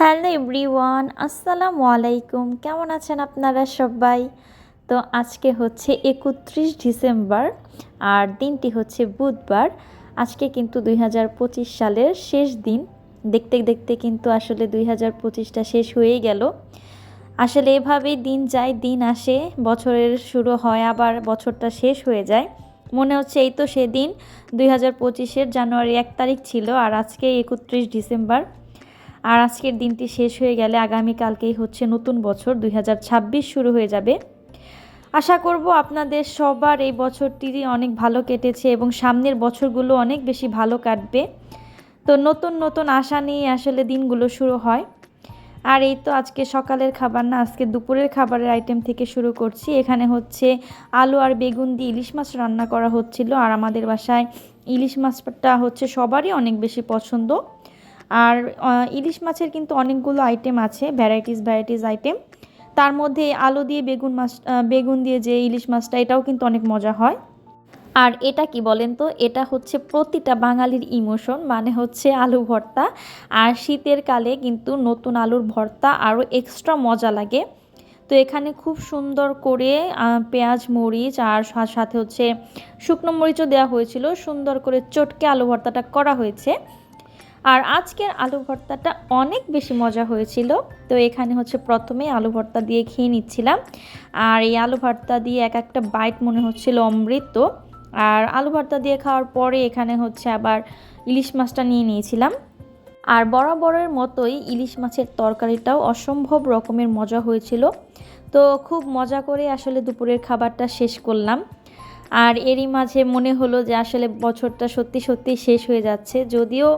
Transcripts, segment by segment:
Hello everyone, আসসালামু আলাইকুম। কেমন আছেন আপনারা সবাই? তো আজকে হচ্ছে একত্রিশ ডিসেম্বর আর দিনটি হচ্ছে বুধবার। আজকে কিন্তু দুই হাজার পঁচিশ সালের শেষ দিন। দেখতে দেখতে কিন্তু আসলে দুই হাজার পঁচিশটা শেষ হয়েই গেল। আসলে এভাবেই দিন যায়, দিন আসে, বছরের শুরু হয়, আবার বছরটা শেষ হয়ে যায়। মনে হচ্ছে এই তো সেদিন, দুই হাজার পঁচিশের জানুয়ারি এক তারিখ ছিল আর আজকে একত্রিশ ডিসেম্বর। আর আজকের দিনটি শেষ হয়ে গেলে আগামীকালকেই হচ্ছে নতুন বছর, দুই হাজার ছাব্বিশ শুরু হয়ে যাবে। আশা করব আপনাদের সবার এই বছরটি অনেক ভালো কেটেছে এবং সামনের বছরগুলো অনেক বেশি ভালো কাটবে। তো নতুন নতুন আশা নিয়ে আসলে দিনগুলো শুরু হয়। আর এই তো আজকে সকালের খাবার না, আজকে দুপুরের খাবারের আইটেম থেকে শুরু করছি। এখানে হচ্ছে আলু আর বেগুন দিয়ে ইলিশ মাছ রান্না করা হচ্ছিল। আর আমাদের বাসায় ইলিশ মাছটা হচ্ছে সবারই অনেক বেশি পছন্দ। আর ইলিশ মাছের কিন্তু অনেকগুলো আইটেম আছে ভ্যারাইটিস ভ্যারাইটিস আইটেম তার মধ্যে আলু দিয়ে বেগুন মাছ বেগুন দিয়ে যে ইলিশ মাছটা, এটাও কিন্তু অনেক মজা হয়। আর এটা কি বলেন তো? এটা হচ্ছে প্রতিটা বাঙালির ইমোশন মানে হচ্ছে আলু ভর্তা। আর শীতের কালে কিন্তু নতুন আলুর ভর্তা আরও এক্সট্রা মজা লাগে। তো এখানে খুব সুন্দর করে পেঁয়াজ, মরিচ আর সাথে হচ্ছে শুকনো মরিচও দেওয়া হয়েছিল। সুন্দর করে চটকে আলু ভর্তাটা করা হয়েছে। আর আজকের আলু ভর্তাটা অনেক বেশি মজা হয়েছিল। তো এখানে হচ্ছে প্রথমে আলু ভর্তা দিয়ে খেয়ে নিচ্ছিলাম। আর এই আলু ভর্তা দিয়ে এক একটা বাইট মনে হচ্ছিল অমৃত। আর আলু ভর্তা দিয়ে খাওয়ার পরে এখানে হচ্ছে আবার ইলিশ মাছটা নিয়ে নিয়েছিলাম। আর বরাবরের মতোই ইলিশ মাছের তরকারিটাও অসম্ভব রকমের মজা হয়েছিল। তো খুব মজা করে আসলে দুপুরের খাবারটা শেষ করলাম। আর এরই মাঝে মনে হলো যে আসলে বছরটা সত্যি সত্যি শেষ হয়ে যাচ্ছে। যদিও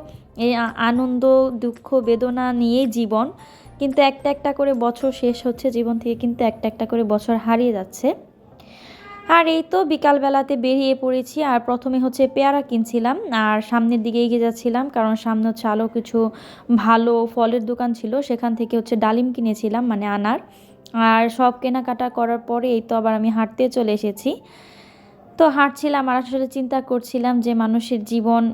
এই আনন্দ, দুঃখ, বেদনা নিয়েই জীবন। কিন্তু একটা একটা করে বছর শেষ হচ্ছে, জীবন থেকে কিন্তু একটা একটা করে বছর হারিয়ে যাচ্ছে। আর এই তো বিকালবেলাতে বেরিয়ে পড়েছি, আর প্রথমে হচ্ছে পেয়ারা কিনছিলাম, আর সামনের দিকে এগিয়ে যাচ্ছিলাম, কারণ সামনে হচ্ছে আলো কিছু ভালো ফলের দোকান ছিল, সেখান থেকে হচ্ছে ডালিম কিনেছিলাম মানে আনার। আর সব কেনাকাটা করার পরে এই তো আবার আমি হাঁটতে চলে এসেছি। তো হাঁটছিলাম, আর আসলে চিন্তা করছিলাম যে মানুষের জীবন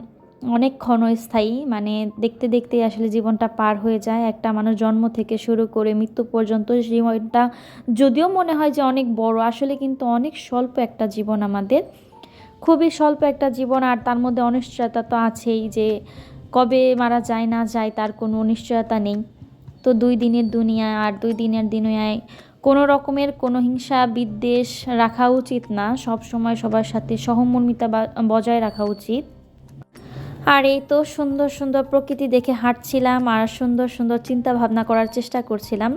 অনেক ক্ষণস্থায়ী মানে দেখতে দেখতে আসলে জীবনটা পার হয়ে যায়। একটা মানুষ জন্ম থেকে শুরু করে মৃত্যু পর্যন্ত জীবনটা যদিও মনে হয় যে অনেক বড়, আসলে কিন্তু অনেক স্বল্প একটা জীবন আমাদের। খুবই স্বল্প একটা জীবন, আর তার মধ্যে অনিশ্চয়তা তো আছেই যে কবে মারা যায় না যায় তার কোনো অনিশ্চয়তা নেই। তো দুই দিনের দুনিয়ায় আর দুই দিনের দুনিয়ায় কোনো রকমের কোনো হিংসা বিদ্বেষ রাখা উচিত না। সব সময় সবার সাথে সহমর্মিতা বজায় রাখা উচিত। আর এই তো সুন্দর সুন্দর প্রকৃতি দেখে হাঁটছিলাম আর সুন্দর সুন্দর চিন্তা ভাবনা করার চেষ্টা করছিলাম।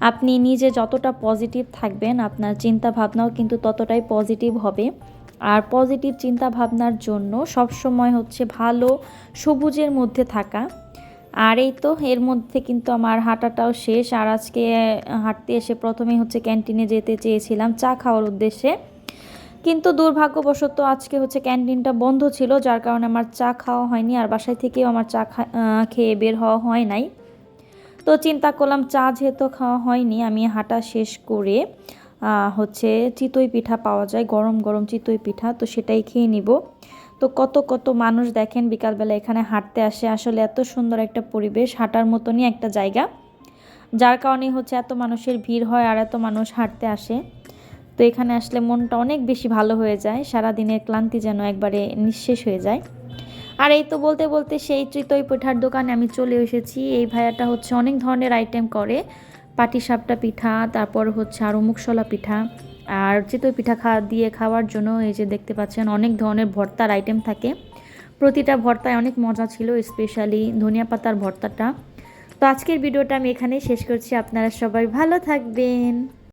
আপনি নিজে যতটা পজিটিভ থাকবেন, আপনার চিন্তা ভাবনাও কিন্তু ততটাই পজিটিভ হবে। আর পজিটিভ চিন্তা ভাবনার জন্য সব সময় হচ্ছে ভালো সবুজের মধ্যে থাকা। আর এই তো এর মধ্যে কিন্তু আমার হাঁটাটাও শেষ। আর আজকে হাঁটতে এসে প্রথমেই হচ্ছে ক্যান্টিনে যেতে চেয়েছিলাম চা খাওয়ার উদ্দেশ্যে। কিন্তু দুর্ভাগ্যবশত আজকে হচ্ছে ক্যান্টিনটা বন্ধ ছিল, যার কারণে আমার চা খাওয়া হয়নি আর বাসায় থেকেও আমার চা খেয়ে বের হওয়া হয় নাই। তো চিন্তা করলাম চা যেহেতু খাওয়া হয়নি, আমি হাঁটা শেষ করে হচ্ছে চিতই পিঠা পাওয়া যায়, গরম গরম চিতই পিঠা, তো সেটাই খেয়ে নিব। তো কত কত মানুষ দেখেন বিকালবেলা এখানে হাঁটতে আসে, আসলে এত সুন্দর একটা পরিবেশ, হাঁটার মতনই একটা জায়গা, যার কারণে হচ্ছে এত মানুষের ভিড় হয় আর এত মানুষ হাঁটতে আসে। তো এখানে আসলে মনটা অনেক বেশি ভালো হয়ে যায়। সারা দিনের ক্লান্তি যেন একবারে নিঃশেষ হয়ে যায়। আর এই তো বলতে বলতে সেই চিতই পিঠার দোকানে আমি চলে এসেছি। এই ভাইয়াটা হচ্ছে অনেক ধরনের আইটেম করে। পাটিসাপটা পিঠা, তারপর হচ্ছে আরও মুখশলা পিঠা। আর চিতই পিঠা খাওয়া দিয়ে খাওয়ার জন্য এই যে দেখতে পাচ্ছেন অনেক ধরনের ভর্তার আইটেম থাকে। প্রতিটা ভর্তায় অনেক মজা ছিল স্পেশালি ধনিয়া পাতার ভর্তাটা। তো আজকের ভিডিওটা আমি এখানেই শেষ করছি। আপনারা সবাই ভালো থাকবেন।